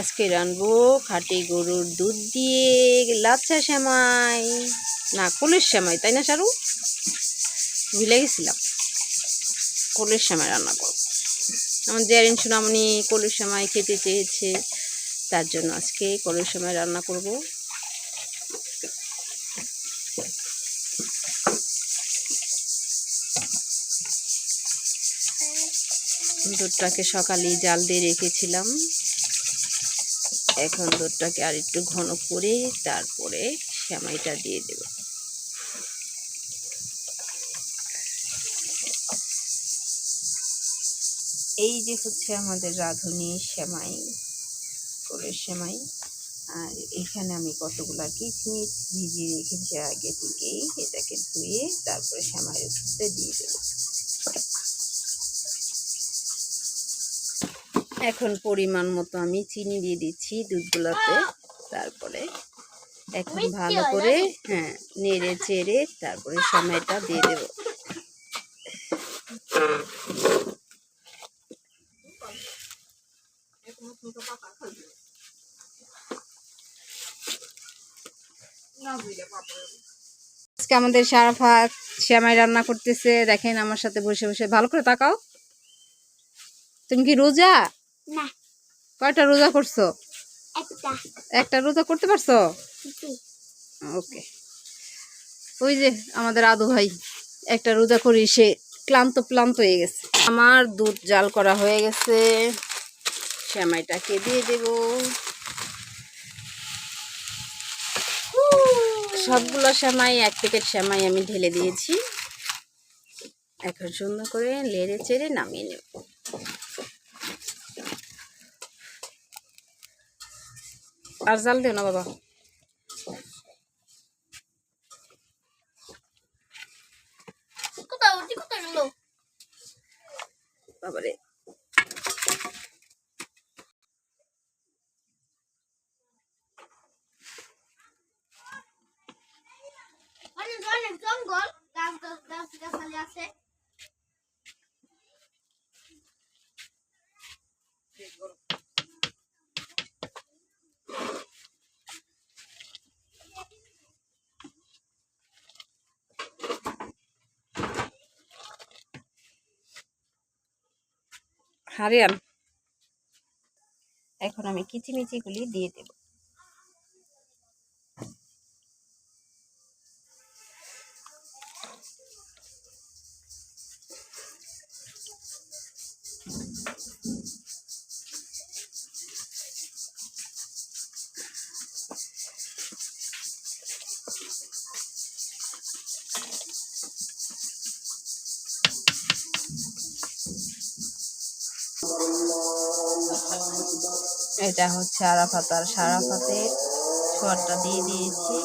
আজকে রানবো খাঁটি গরুর দুধ দিয়ে লাচ্ছা সেমাই। না, কোলের সেমাই, তাই না সারু? ভুলে গেছিলাম। কোলের সেমাই রান্না করব। আমার জেরিন সোনামণি কোলের সেমাই খেতে চেয়েছে, তার জন্য আজকে কোলের সেমাই রান্না করব। দুধটাকে সকালে জাল দিয়ে রেখেছিলাম। এখন দুধটাকে আর একটু ঘন করে তারপরে সেমাইটা দিয়ে দেব। এই যে হচ্ছে আমাদের রাঁধুনি সেমাই কোলের সেমাই, আর এখানে আমি কতগুলা কিচমিচ ভিজিয়ে রেখেছি আগে থেকেই, এটাকে ধুয়ে তারপরে সেমাইয়ের উপরে দিয়ে দেবো। এখন পরিমাণ মতো আমি চিনি দিয়ে দিচ্ছি দুধগুলোতে। তারপরে এখন ভালো করে হ্যাঁ নেড়ে চেড়ে তারপরে সময়টা দিয়ে দেব। আজকে আমাদের সারাফাত শ্যামাই রান্না করতেছে। দেখেন আমার সাথে বসে বসে। ভালো করে তাকাও। তুমি কি রোজা? না। কয়টা রোজা করছ? একটা। একটা রোজা করতে পারছ? ওকে। ওই যে আমাদের আদু ভাই একটা রোজা করি সে ক্লান্ত প্লান্ত হয়ে গেছে। আমার দুধ জাল করা হয়ে গেছে। শ্যামাইটাকে দিয়ে দেব। সবগুলো শ্যামাই এক প্যাকেট শ্যামাই আমি ঢেলে দিয়েছি। এখন সুন্দর করে লেড়ে চেড়ে নামিয়ে নেব। আর জাল দিও না বাবা কোথাও ওটি কোথায় গেল বাবারে হারিয়ান এখন আমি কিচিমিচিগুলি দিয়ে দেব। এটা হচ্ছে আরাফাত আর সারাফাতের ছোয়ারটা দিয়ে দিয়েছি।